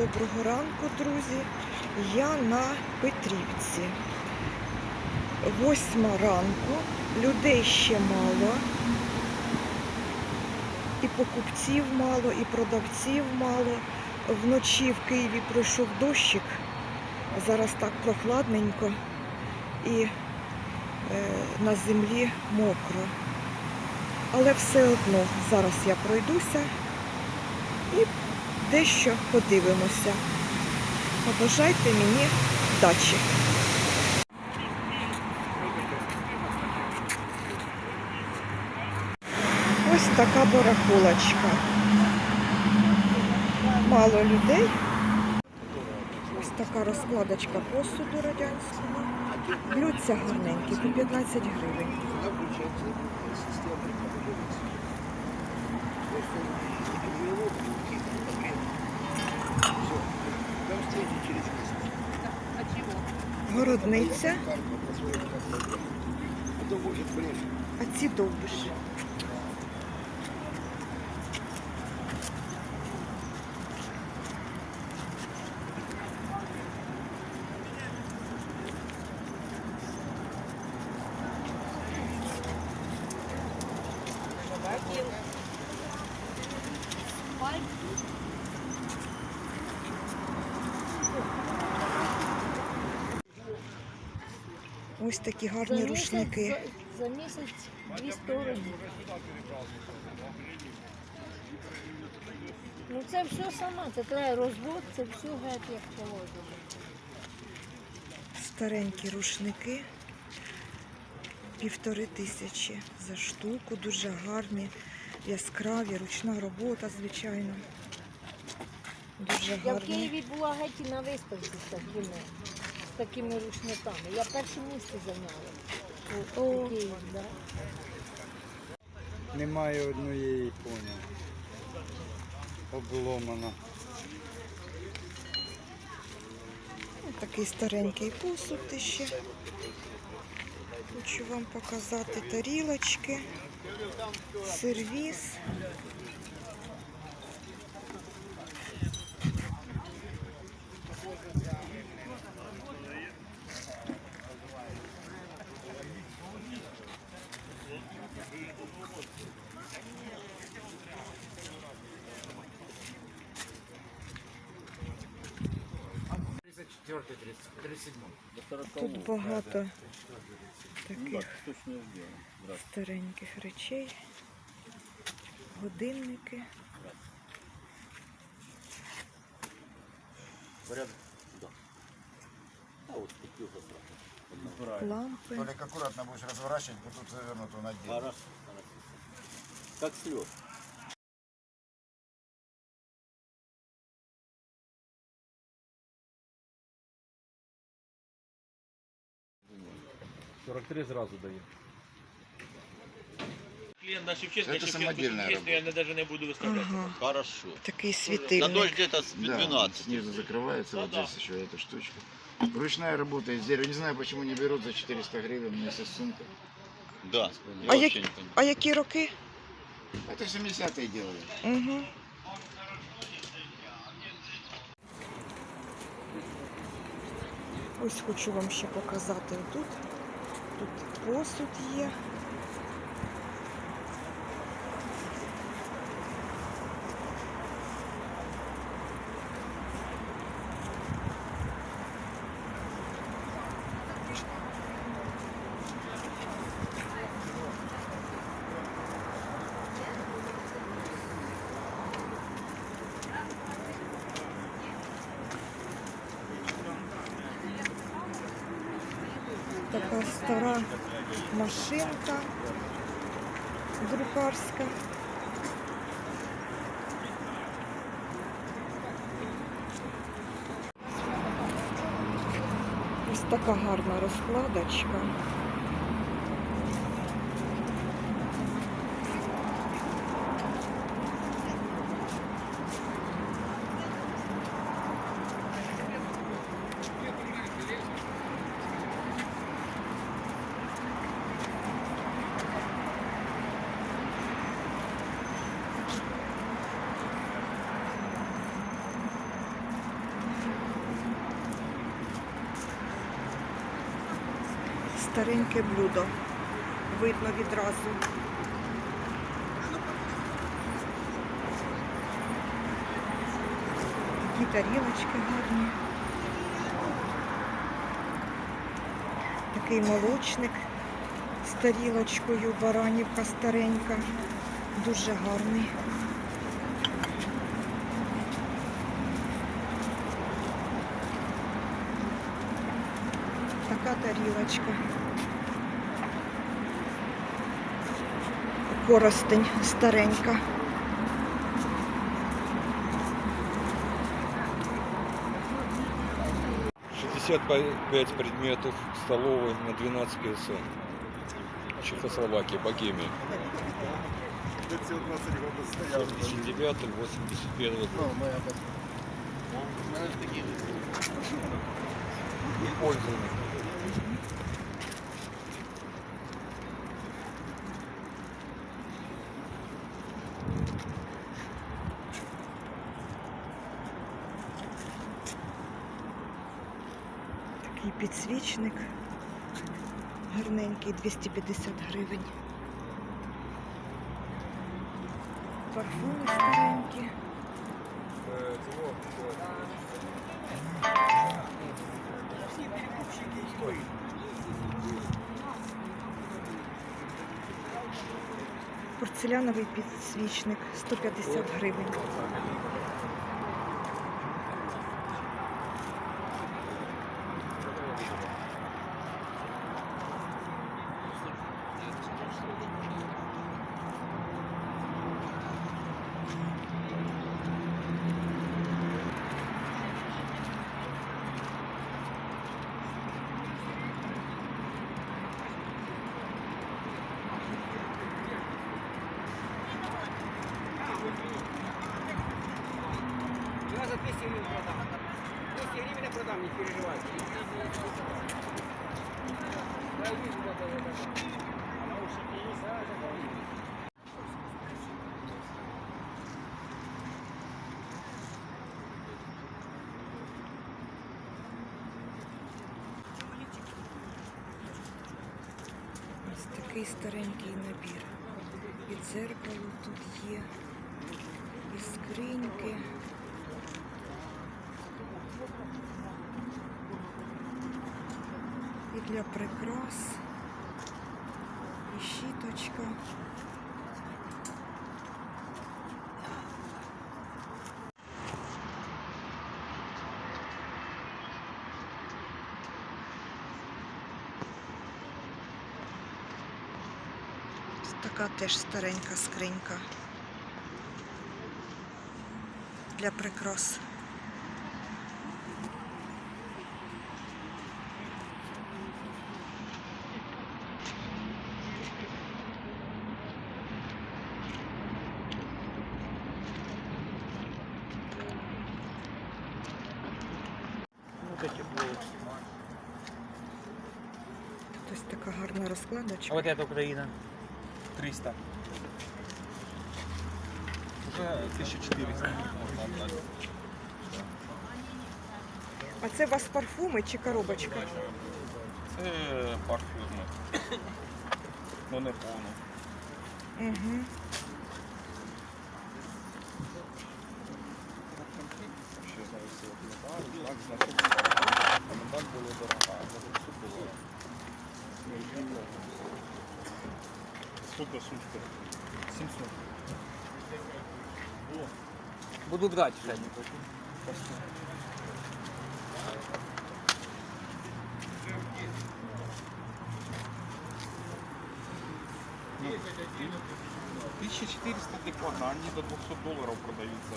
Доброго ранку, друзі. Я на Петрівці. Восьма ранку. Людей ще мало. І покупців мало, і продавців мало. Вночі в Києві пройшов дощик. Зараз так прохладненько і е, на землі мокро. Але все одно зараз я пройдуся і дещо подивимося. Побажайте мені вдачі. Ось така барахолочка. Мало людей. Ось така розкладочка посуду радянського. Блюдця гарненькі, по 15 гривень. Городниця, а ці довбиші. Ось такі гарні рушники. За, за місяць 200 рублів. Ну це все сама, це треба розвод, це все геть як положено. Старенькі рушники. Півтори тисячі за штуку, дуже гарні, яскраві, ручна робота, звичайно. Дуже Я в. Києві була геть і на виставці з такими, такими рушниками. Я перше місце зайняла. У, у Києві, да. Немає однієї поняв. Обломана. Такий старенький посуд ще. Хочу вам показати тарілочки, сервіс. Тут багато таких стареньких речей, годинники. Порядок? Лампи. Толик, аккуратно будешь разворачивать, вот тут завернуто на хорошо. Как слез. Сорок три зразу дає. Клиент на Шевченко, Это Шевченко самодельная есть, но я на- даже не буду выставлять. Ага, Хорошо. такий На світильник. дождь где-то с Да, 12. снизу закрывается, вот Да-да. здесь еще эта штучка. Ручная работа из дерева. Не знаю, почему не берут за 400 гривен вместе с сумкой. Да. Я А, вообще як, не понимаю. а які роки? Это 70-е делали. Угу. Ось хочу вам ще показати тут. Тут посуд є. Така стара машинка друкарська. Ось така гарна розкладочка. Стареньке блюдо. Видно відразу. Такі тарілочки гарні. Такий молочник з тарілочкою, баранівка старенька. Дуже гарний. Така тарілочка. Коростень старенька. Шестьдесят пять предметов столовой на 12 КСН. Чехословакия, Богемия. 79 81 год. Использование. Підсвічник. Гарненький, 250 гривень. Парфуми старенькі. Порцеляновий підсвічник 150 гривень. Я за 200 гривен продам. 200 гривен я продам, не переживайте. Я вижу, вот это, вот это. Наушники есть, а, это говорит. Ось такий старенький набір. І дзеркало тут є, і скриньки. Для прикрас, і щіточка. Така теж старенька скринька для прикрас. Ось така гарна розкладочка. А вот это Украина. 300. Уже 1400. А це у вас парфуми чи коробочка? Це парфюми. Ну не повно. Угу. Ще зависило. Так, значить, а медаль була дорога, а за все було. Сколько сумка? 700. Буду брать, Женя. Тысяча четыреста декона, они до 200 долларов продаются.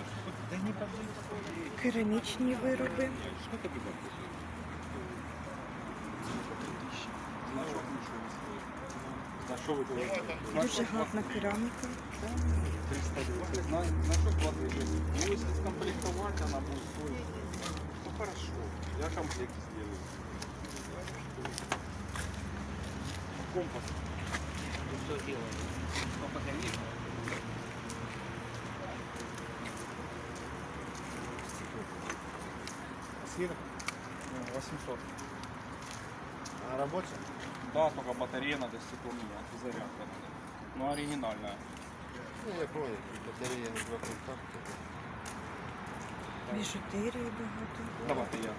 Да не продаются. Керамічні вироби. Что это що ви говорите? Дуже гарна кераміка. 320. На, на що платить? Ну, если скомплектовать, она будет стоить. Ну, хорошо. Я комплект сделаю. Компас. Ну, все делаем. Ну, конечно. Сыр 800. А рабочий? Да, только батарея надо стекло менять, и зарядка надо. Но оригинальная. Ну, я понял, батарея на два контакта. Біжутерії багато. Давайте я.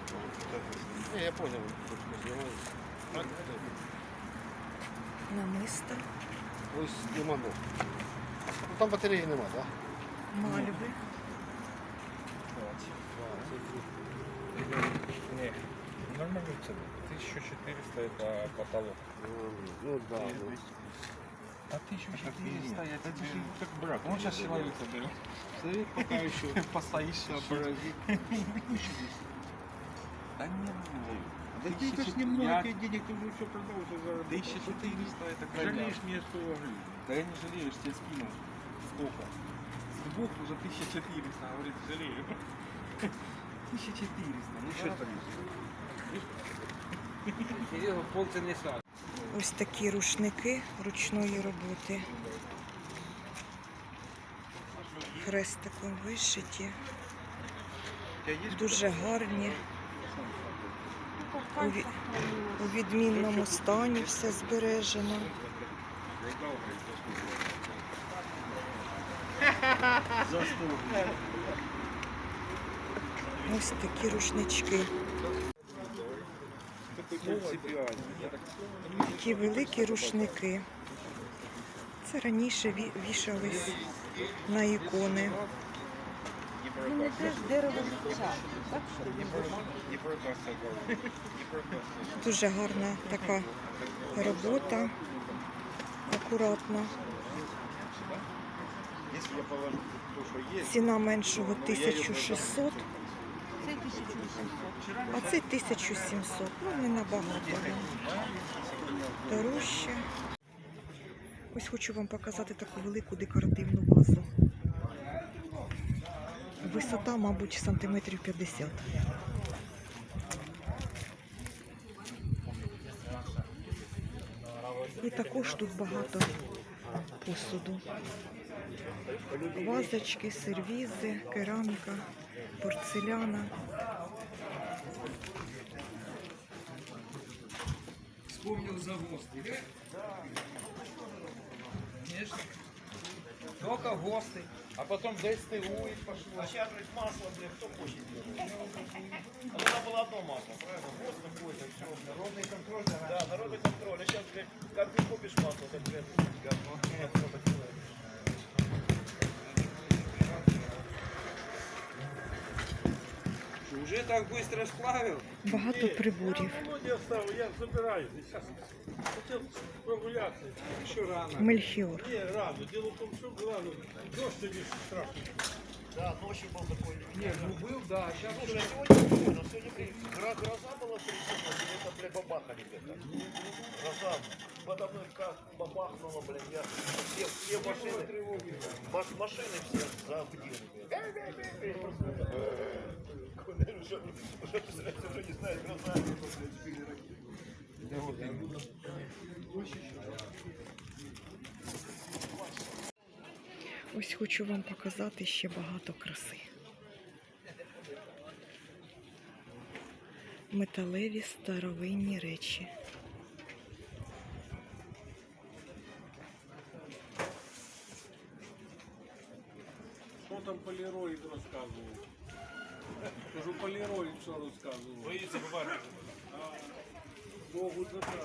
Не, я понял, что снимаю. Намиста, Ось нема. Ну, там батареї нема, так? мальви. Нормальная цена. 1400 это потолок. Ну да, ну. А 1400 я тебе... Как брак. Он сейчас человек заберет. Стоит пока еще. Постоишь сообразит. Да не, Да ты это ж немного тебе денег, ты уже все продал, уже заработал. 1400 это крайне. Жалеешь мне 100 гривен. Да я не жалею, я тебе скинул. Сколько? С двух уже 1400, говорит, жалею. 1400, ну что там? Ось такі рушники ручної роботи. Хрестиком вишиті. Дуже гарні. У, ві- у відмінному стані все збережено. Ось такі рушнички. Такі великі рушники. Це раніше вішались на ікони. Вони теж дерево життя. Так що Дуже гарна така робота, акуратна. Есть, Ціна меншого 1600, це 1800. а це 1700. Ну, не набагато. Дорожче. Ось хочу вам показати таку велику декоративну вазу. Висота, мабуть, сантиметрів 50. І також тут багато посуду Вазочки, сервізи, кераміка, порцеляна. Вспомнил за гости. Конечно. Только гости. А потом ДСТУ и пошло. А сейчас масло, блин, кто хочет делать? А тогда было одно масло, правильно? Вот какое-то все. Народный контроль. Да, народный контроль. А сейчас, блин, как ты купишь масло, так, блин, говно. Уже так быстро сплавил? Багато приборів. Я оставил, я забираю. Сейчас хотел прогуляться. Еще рано. Мельхіор. Не, рано. Дело в том, что рано. Дождь сегодня страшный. Да, ночью был такой. Не, ну был, да. Сейчас Слушай, а сегодня блин, гро- гроза была 30 минут, это, блин, бабахали где-то. Гроза подо мной как бабахнуло, блин, я все, все машины, маш- машины все загудели. Ось хочу вам показати ще багато краси. Металеві старовинні речі. Что там Полироид рассказывал? Скажу, Полироид что рассказывал? Боится бабахать. Могут забрать.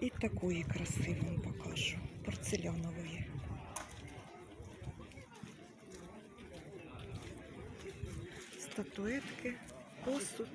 І такої краси вам покажу. Порцелянової. Статуетки, посуд.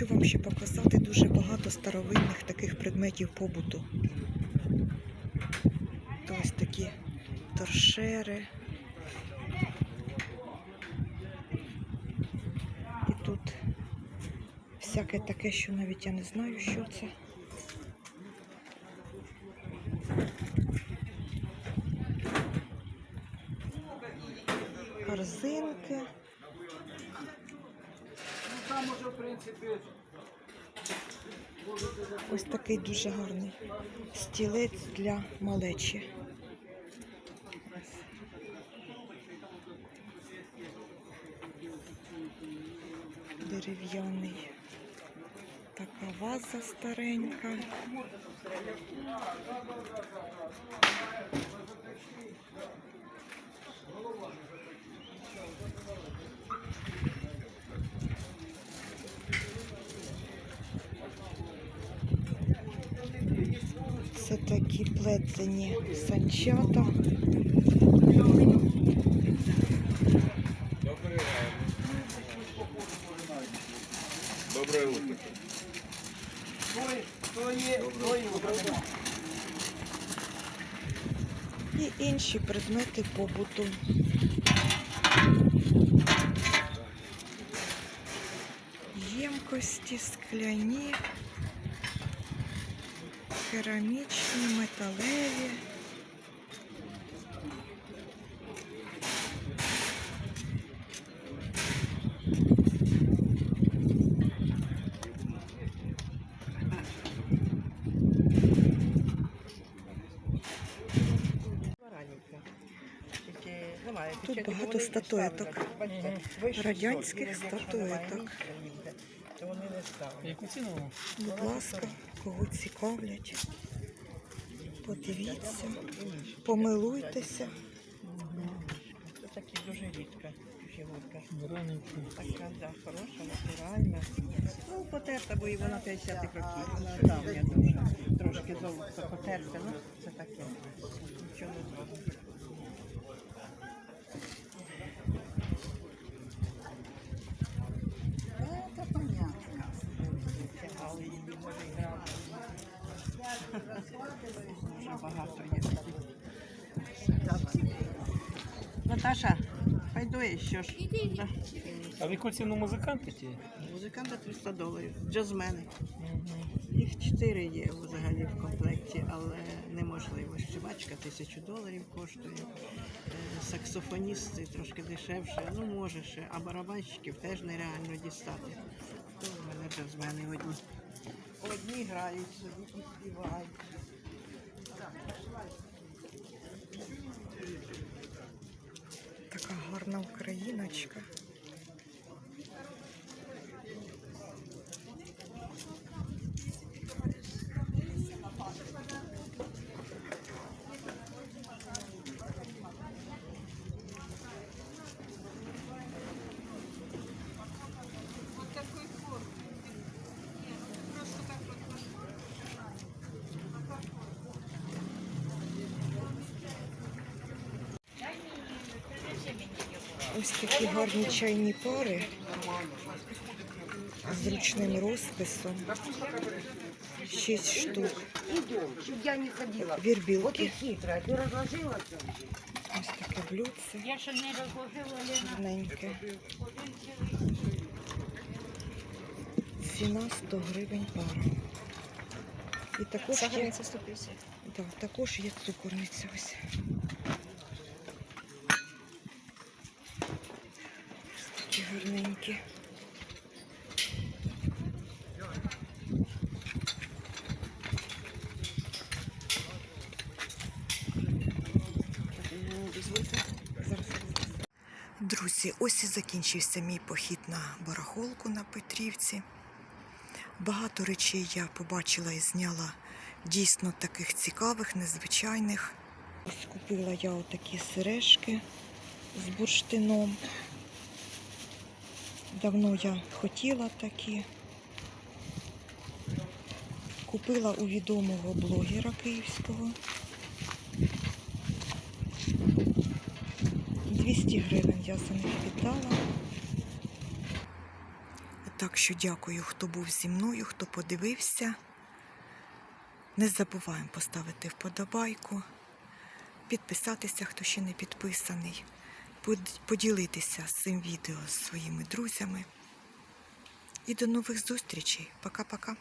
Хочу вам ще показати дуже багато старовинних таких предметів побуту. Ось такі торшери. І тут всяке таке, що навіть я не знаю, що це. Корзинки. Ось такий дуже гарний стілець для малечі. Дерев'яний. Така ваза старенька. Це такі плетені санчата. Доброе утро. і інші предмети побуту. Ємкості, скляні, керамічні, металеві. Тут багато статуеток. Радянських статуеток. Будь ласка, кого цікавлять. Подивіться, помилуйтеся. Це такі дуже рідка фігурка. Така, да, хороша, натуральна. Ну, потерта, бо і вона 50-х років. Вона давня дуже. Трошки золото потерта, ну це таке. Нічого не зробимо. Багато є таких. Наташа, пойду еще ж. Да. А в яку ціну музиканти ті? Музиканти 300 доларів, джазмени. Їх 4 є взагалі в комплекті, але неможливо. Співачка 1000 доларів коштує. Е, Саксофоністи трошки дешевше, ну може ще, а барабанщиків теж нереально дістати. То в мене джазмени одні. Одні грають собі і співають. Така гарна україночка. Ось такі гарні чайні пари з ручним розписом. Шість штук. Я не ходила. Вірбілки. хитра, розложила це? Ось таке блюдце. Я ще не розложила, Лена. Гарненьке. Ціна 100 гривень пара. І також є, 150. да, також є цукорниця ось. Ось такі гарненькі. Друзі, ось і закінчився мій похід на барахолку на Петрівці. Багато речей я побачила і зняла дійсно таких цікавих, незвичайних. Ось купила я отакі сережки з бурштином. Давно я хотіла такі. Купила у відомого блогера київського. 200 гривень я за них віддала. Так що дякую, хто був зі мною, хто подивився. Не забуваємо поставити вподобайку, підписатися, хто ще не підписаний, под- поділитися цим відео з своїми друзями. І до нових зустрічей. Пока-пока.